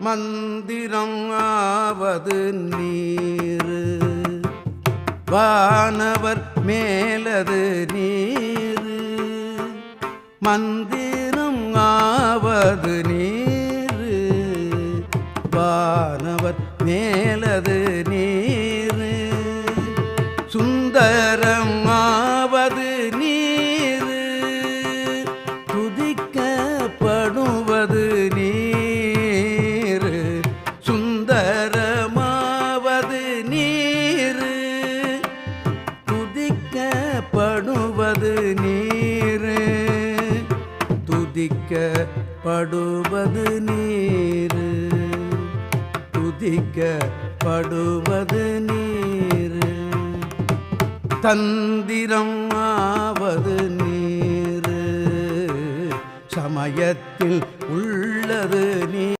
மந்திரம் ஆவது நீர். வானவர் மேலது நீர். மந்திரம் ஆவது நீர். வானவர் மேலது நீர். சுந்தரம் சுந்தரமாவது நீர் துதிக்கப்படுவது நீர் துதிக்கப்படுவது நீர் துதிக்கப்படுவது நீர். தந்திரம் ஆவது நீர் சமயத்தில் உள்ளது நீர்